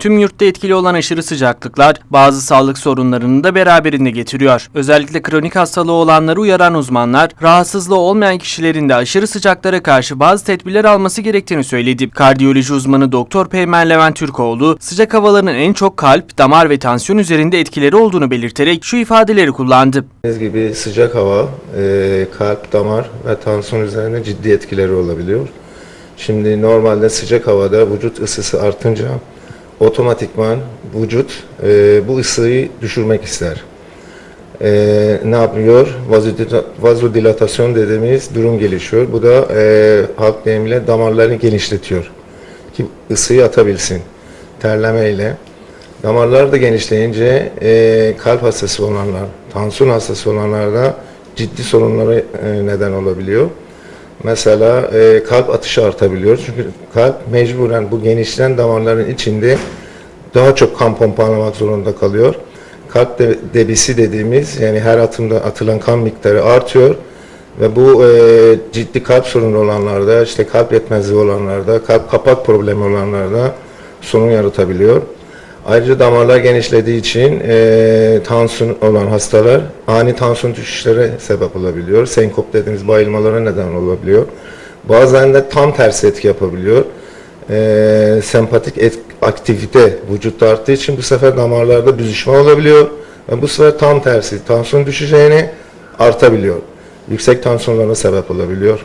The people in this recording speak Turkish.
Tüm yurtta etkili olan aşırı sıcaklıklar bazı sağlık sorunlarını da beraberinde getiriyor. Özellikle kronik hastalığı olanları uyaran uzmanlar, rahatsızlığı olmayan kişilerin de aşırı sıcaklara karşı bazı tedbirler alması gerektiğini söyledi. Kardiyoloji uzmanı Doktor Peymen Levent Türkoğlu, sıcak havaların en çok kalp, damar ve tansiyon üzerinde etkileri olduğunu belirterek şu ifadeleri kullandı. Dediğiniz gibi sıcak hava, e, kalp, damar ve tansiyon üzerine ciddi etkileri olabiliyor. Şimdi normalde sıcak havada vücut ısısı artınca otomatikman vücut e, bu ısıyı düşürmek ister. E, ne yapıyor? Vazodila- Vazodilatasyon dediğimiz durum gelişiyor. Bu da e, halk deyimiyle damarlarını genişletiyor ki ısıyı atabilsin terlemeyle. Damarlar da genişleyince e, kalp hastası olanlar, tansiyon hastası olanlarda ciddi sorunlara e, neden olabiliyor. Mesela e, kalp atışı artabiliyor. Çünkü kalp mecburen bu genişleyen damarların içinde daha çok kan pompalamak zorunda kalıyor. Kalp de- debisi dediğimiz yani her atımda atılan kan miktarı artıyor ve bu e, ciddi kalp sorunu olanlarda, işte kalp yetmezliği olanlarda, kalp kapak problemi olanlarda sorun yaratabiliyor. Ayrıca damarlar genişlediği için e, tansiyon olan hastalar ani tansiyon düşüşlere sebep olabiliyor. Senkop dediğimiz bayılmalara neden olabiliyor. Bazen de tam tersi etki yapabiliyor. E, sempatik et- aktivite vücutta arttığı için bu sefer damarlarda büzüşme olabiliyor. Ve bu sefer tam tersi tansiyon düşeceğini artabiliyor. Yüksek tansiyonlara sebep olabiliyor.